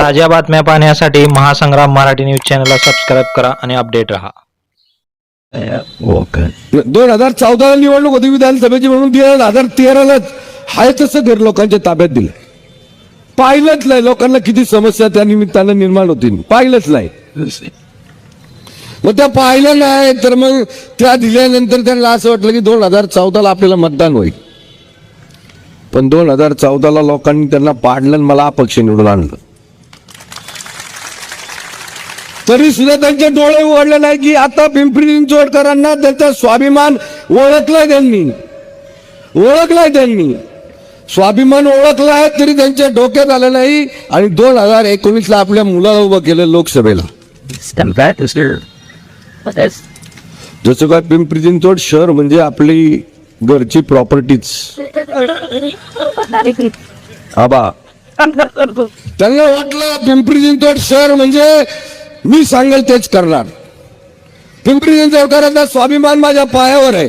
ताज्या बातम्या पाहण्यासाठी महासंग्राम मराठी न्यूज चॅनलला सबस्क्राईब करा आणि अपडेट राहा. दोन हजार चौदाला निवडणूक होती विधानसभेची म्हणून दोन हजार तेरालाच हाय तसं घर लोकांच्या ताब्यात दिलं. पाहिलंच नाही लोकांना किती समस्या त्या निमित्तानं निर्माण होतील. पाहिलंच नाही. मग त्या पाहिलं नाही तर मग त्या दिल्यानंतर त्यांना असं वाटलं की दोन हजार चौदाला आपल्याला मतदान होईल. पण दोन हजार चौदाला लोकांनी त्यांना पाडलं आणि मला अपक्ष निवडून आणलं. तरी सुद्धा त्यांचे डोळे उघडले नाही की आता पिंपरी चिंचवडकरांना त्यांचा स्वाभिमान ओळखलाय त्यांनी. ओळखलाय त्यांनी. स्वाभिमान ओळखलाय तरी त्यांच्या डोक्यात आलं नाही आणि दोन हजार एकोणीसला आपल्या मुलाला उभं केलं लोकसभेला. जसं काय पिंपरी चिंचवड शहर म्हणजे आपली घरची प्रॉपर्टीच आबा. त्यांना वाटलं पिंपरी चिंचवड शहर म्हणजे मी सांगेल तेच करणार. पिंपरी चिंचवडकरांचा स्वाभिमान माझ्या पायावर आहे.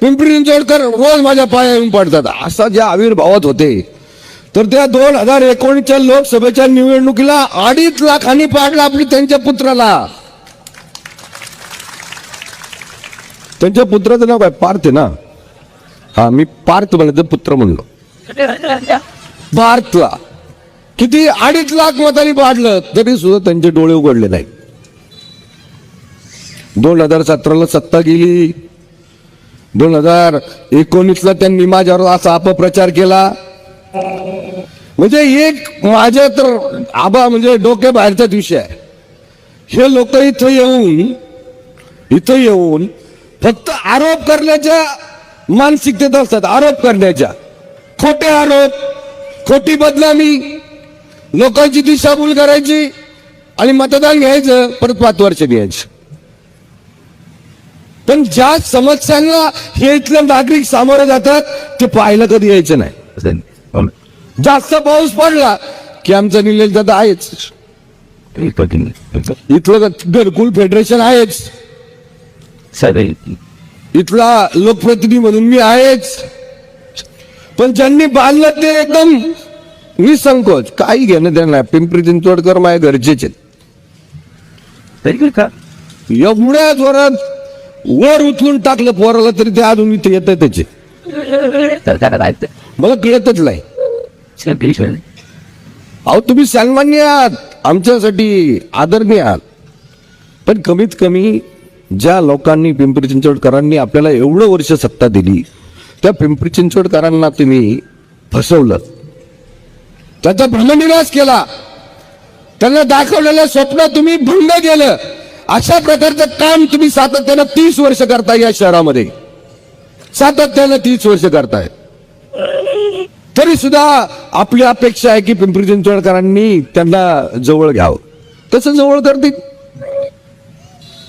पिंपरी चिंचवडकर रोज माझ्या पाया येऊन पडतात. असा ज्या आविर्भावात होते. तर त्या दोन हजार एकोणीसच्या लोकसभेच्या निवडणुकीला अडीच लाखांनी पाडला आपली त्यांच्या पुत्राला. त्यांच्या पुत्राचं नाव काय? पार्थ आहे ना? हा मी पार्थ म्हणायचं पुत्र म्हणलो. पार्थला किती अडीच लाख मतांनी पाडलं तरी सुद्धा त्यांचे डोळे उघडले नाही दोन हजार सतराला सत्ता गेली. दोन हजार एकोणीसला त्यांनी माझ्यावर असा अपप्रचार केला. म्हणजे एक माझ्या तर आबा म्हणजे डोके बाहेरचाच विषय आहे. हे लोक इथं येऊन इथं येऊन फक्त आरोप करण्याच्या मानसिकतेत असतात आरोप करण्याच्या. खोटे आरोप खोटी बदनामी. लोकांची दिशाभूल करायची आणि मतदान घ्यायचं परत पाच वर्ष घ्यायचं पण ज्या समस्यांना हे इथले नागरिक सामोरे जातात ते पाहायला कधी यायचं नाही. जास्त पाऊस पडला की आमचा निलेश दादा आहेच. इथलं घरकुल फेडरेशन आहेच. इथला लोकप्रतिनिधी म्हणून मी आहेच. पण ज्यांनी बांधलं ते एकदम निसंकोच काही घेणं देणं नाही. पिंपरी चिंचवडकर माझ्या गरजेचे good car. एवढ्या जोरात वर उचलून टाकलं पोराला तरी ते अजून इथे येत त्याचे. मला कळतच नाही. अहो तुम्ही सन्मान्य आहात. आमच्यासाठी आदरणीय आहात. पण कमीत कमी ज्या लोकांनी पिंपरी चिंचवडकरांनी आपल्याला एवढं वर्ष सत्ता दिली त्या पिंपरी चिंचवडकरांना तुम्ही फसवलं. त्याचा भ्रमनिराश केला. त्यांना दाखवलेलं स्वप्न तुम्ही भंग केलं. अशा प्रकारचं काम तुम्ही सातत्यानं तीस वर्ष करताय या शहरामध्ये. सातत्यानं तीस वर्ष करताय. तरी सुद्धा आपली अपेक्षा आहे की पिंपरी चिंचवडकरांनी त्यांना जवळ घ्यावं. तसं जवळ करतील.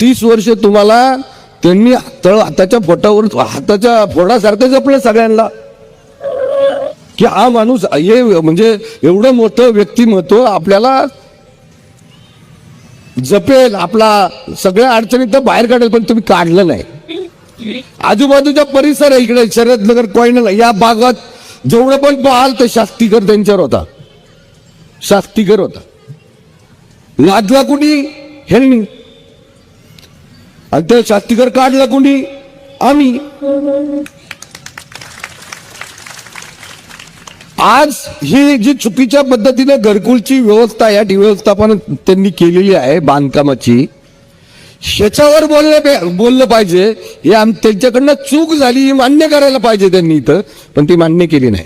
तीस वर्ष तुम्हाला त्यांनी तळ हाताच्या फोटावर हाताच्या फोडासारखं जपलं सगळ्यांना. की हा माणूस हे म्हणजे एवढं मोठं व्यक्तिमत्व आपल्याला जपेल आपला सगळ्या अडचणी तर बाहेर काढेल पण तुम्ही काढलं नाही. आजूबाजूचा परिसर आहे इकडे शरदनगर कोयना या भागात जेवढं पण पाहाल तर शास्तीकर त्यांच्यावर होता. शास्तीकर होता. लादला कुणी? ह्यांनी. आणि त्या शास्तीकर काढला कुणी? आम्ही. आज ही जी चुकीच्या पद्धतीने घरकुलची व्यवस्था या व्यवस्थापन त्यांनी केलेली आहे बांधकामाची ह्याच्यावर बोलले बोललं पाहिजे. हे आम त्यांच्याकडनं चूक झाली ही मान्य करायला पाहिजे त्यांनी इथं पण ती मान्य केली नाही.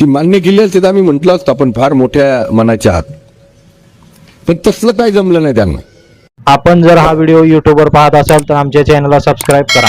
ती मान्य केली असते तर आम्ही म्हटलं असतं आपण फार मोठ्या मनाच्या आहात. पण तसलं काही जमलं नाही त्यांना. आपण जर हा व्हिडिओ युट्यूबवर पाहत असाल तर आमच्या चॅनलला सबस्क्राईब करा.